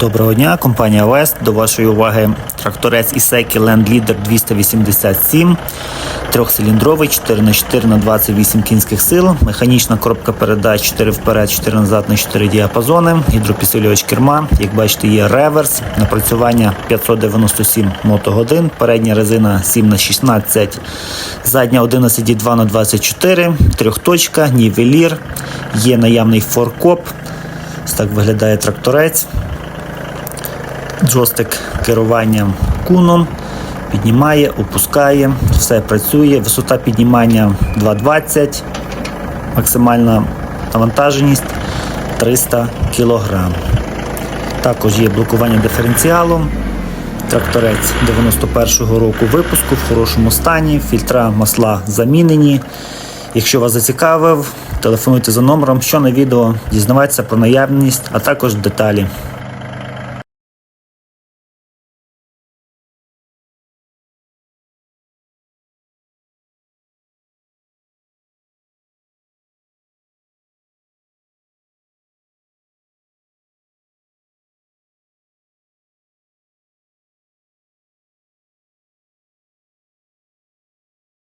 Доброго дня, компанія Вест. До вашої уваги тракторець Ісекі Land Leader 287, трьохциліндровий, 4х4 на 28 кінських сил, механічна коробка передач 4 вперед, 4 назад на 4 діапазони, гідропідсилювач керма. Як бачите, є реверс, напрацювання 597 мотогодин, передня резина 7 на 16, задня 11,2 на 24, трьохточка, нівелір, є наявний форкоп. Так виглядає тракторець джойстик керування куном, піднімає, опускає, все працює. Висота піднімання 2,20, максимальна навантаженість 300 кг. Також є блокування диференціалу. Тракторець 91-го року випуску в хорошому стані, фільтра масла замінені. Якщо вас зацікавив, телефонуйте за номером, що на відео, дізнавайтеся про наявність, а також деталі.